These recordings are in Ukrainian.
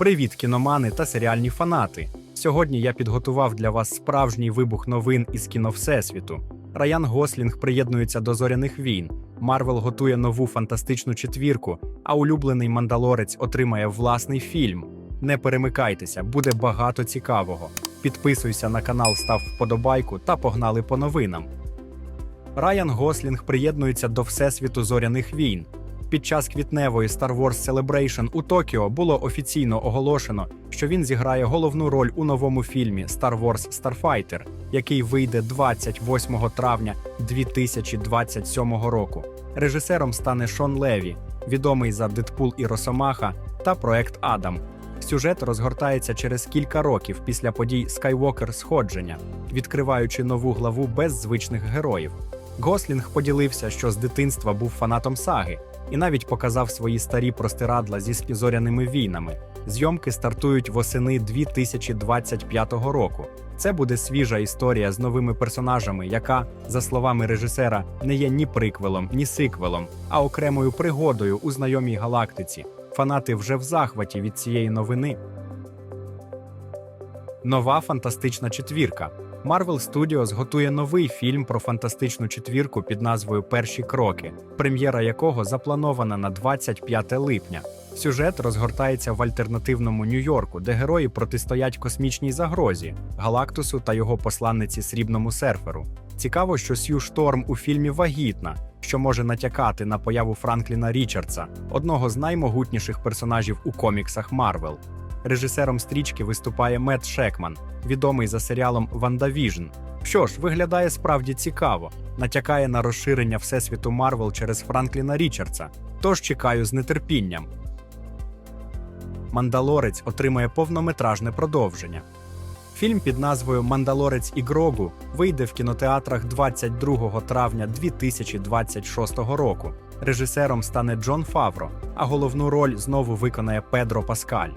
Привіт, кіномани та серіальні фанати! Сьогодні я підготував для вас справжній вибух новин із кіно Всесвіту. Раян Гослінг приєднується до зоряних війн. Марвел готує нову фантастичну четвірку, а улюблений мандалорець отримає власний фільм. Не перемикайтеся, буде багато цікавого. Підписуйся на канал, став вподобайку та погнали по новинам. Райан Гослінг приєднується до Всесвіту зоряних війн. Під час квітневої Star Wars Celebration у Токіо було офіційно оголошено, що він зіграє головну роль у новому фільмі Star Wars Starfighter, який вийде 28 травня 2027 року. Режисером стане Шон Леві, відомий за Дедпул і Росомаха та проект Адам. Сюжет розгортається через кілька років після подій Skywalker Сходження, відкриваючи нову главу без звичних героїв. Гослінг поділився, що з дитинства був фанатом саги, і навіть показав свої старі простирадла зі зоряними війнами. Зйомки стартують восени 2025 року. Це буде свіжа історія з новими персонажами, яка, за словами режисера, не є ні приквелом, ні сиквелом, а окремою пригодою у знайомій галактиці. Фанати вже в захваті від цієї новини. Нова фантастична четвірка. Marvel Studios готує новий фільм про фантастичну четвірку під назвою Перші кроки, прем'єра якого запланована на 25 липня. Сюжет розгортається в альтернативному Нью-Йорку, де герої протистоять космічній загрозі, Галактусу та його посланниці срібному серферу. Цікаво, що Сью Шторм у фільмі вагітна, що може натякати на появу Франкліна Річардса, одного з наймогутніших персонажів у коміксах Марвел. Режисером стрічки виступає Мет Шекман, відомий за серіалом «Вандавіжн». Що ж, виглядає справді цікаво, натякає на розширення всесвіту Марвел через Франкліна Річардса. Тож чекаю з нетерпінням. Мандалорець отримає повнометражне продовження. Фільм під назвою Мандалорець і Грогу вийде в кінотеатрах 22 травня 2026 року. Режисером стане Джон Фавро, а головну роль знову виконає Педро Паскаль.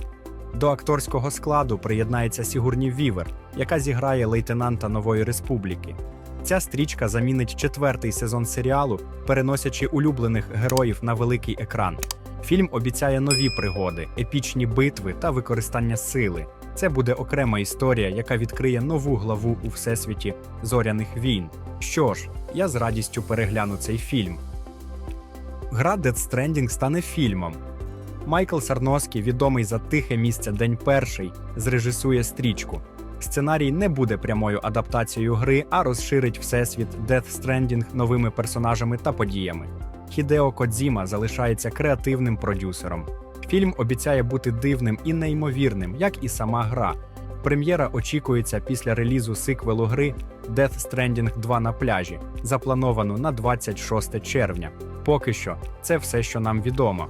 До акторського складу приєднається Сігурні Вівер, яка зіграє лейтенанта Нової Республіки. Ця стрічка замінить четвертий сезон серіалу, переносячи улюблених героїв на великий екран. Фільм обіцяє нові пригоди, епічні битви та використання сили. Це буде окрема історія, яка відкриє нову главу у всесвіті зоряних війн. Що ж, я з радістю перегляну цей фільм. Гра Death Stranding стане фільмом. Майкл Сарноскі, відомий за тихе місце День перший, зрежисує стрічку. Сценарій не буде прямою адаптацією гри, а розширить всесвіт Death Stranding новими персонажами та подіями. Хідео Кодзіма залишається креативним продюсером. Фільм обіцяє бути дивним і неймовірним, як і сама гра. Прем'єра очікується після релізу сиквелу гри Death Stranding 2 на пляжі, заплановану на 26 червня. Поки що, це все, що нам відомо.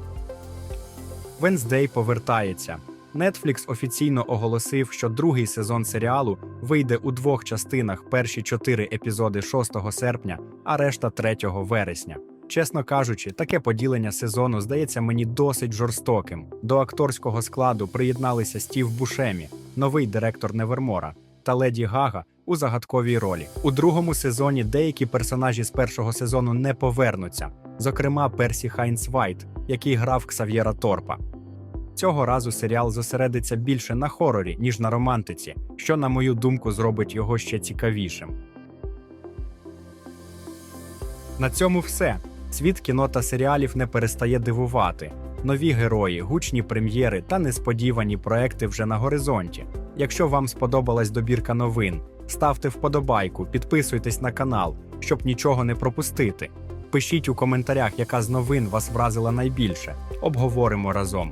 Венздей повертається. Netflix офіційно оголосив, що другий сезон серіалу вийде у двох частинах: перші чотири епізоди 6 серпня, а решта 3 вересня. Чесно кажучи, таке поділення сезону здається мені досить жорстоким. До акторського складу приєдналися Стів Бушемі, новий директор Невермора, та Леді Гага у загадковій ролі. У другому сезоні деякі персонажі з першого сезону не повернуться, зокрема Персі Хайнс Вайт, який грав Ксав'єра Торпа. Цього разу серіал зосередиться більше на хорорі, ніж на романтиці, що, на мою думку, зробить його ще цікавішим. На цьому все. Світ кіно та серіалів не перестає дивувати. Нові герої, гучні прем'єри та несподівані проекти вже на горизонті. Якщо вам сподобалась добірка новин, ставте вподобайку, підписуйтесь на канал, щоб нічого не пропустити. Пишіть у коментарях, яка з новин вас вразила найбільше. Обговоримо разом.